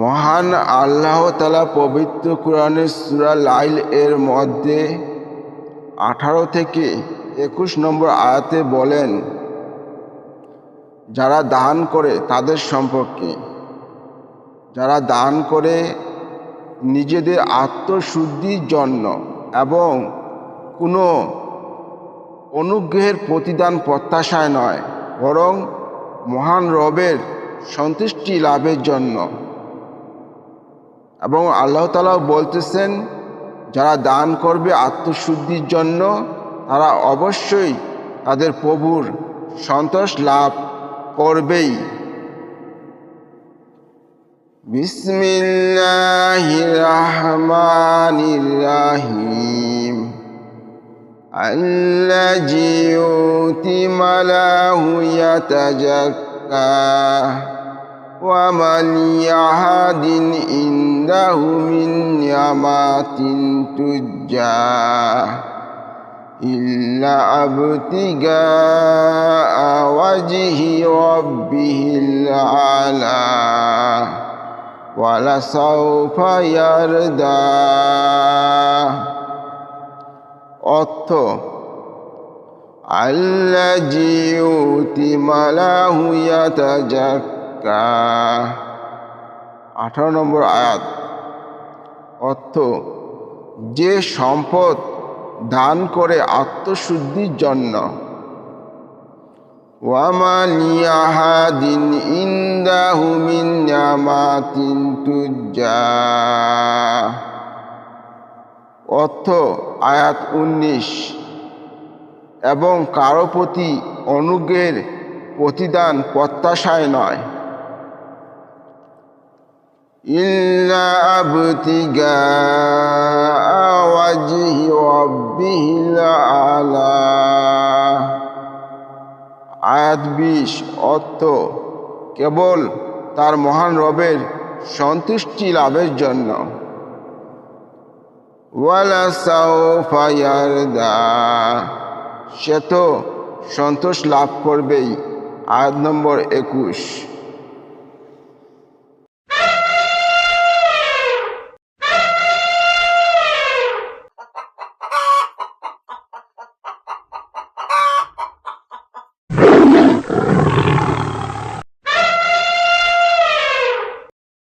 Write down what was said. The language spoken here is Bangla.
মহান আল্লাহ তালা পবিত্র কোরআনের সুরা লাইল এর মধ্যে আঠারো থেকে একুশ নম্বর আয়াতে বলেন, যারা দান করে তাদের সম্পর্কে। যারা দান করে নিজেদের আত্মশুদ্ধির জন্য এবং কোনো অনুগ্রহের প্রতিদান প্রত্যাশায় নয়, বরং মহান রবের সন্তুষ্টি লাভের জন্য। এবং আল্লাহ তালাও বলতেছেন, যারা দান করবে আত্মশুদ্ধির জন্য, তারা অবশ্যই তাদের প্রভুর সন্তোষ লাভ করবেই। বিসমিল্লাহির রহমানির রহিম আল্লাযী ইউতি وما لأحد عنده من نعمة تجزى إلا ابتغاء وجه ربه الأعلى ولسوف يرضى অর্থ আল্লাজি ইউতি মালাহু ইয়াতাজাক্কা আঠারো নম্বর আয়াত। অর্থ, যে সম্পদ দান করে আত্মশুদ্ধির জন্য। অর্থ, আয়াত উনিশ। এবং কারও প্রতি অনুগ্রহের প্রতিদান প্রত্যাশায় নয়। ইল্লা আবতিগা ওয়াজহি রাব্বিহিল আলা আয়াত বিশ, অর্থ, কেবল তার মহান রবের সন্তুষ্টি লাভের জন্য। সে তো সন্তোষ লাভ করবেই। আয়াত নম্বর একুশ।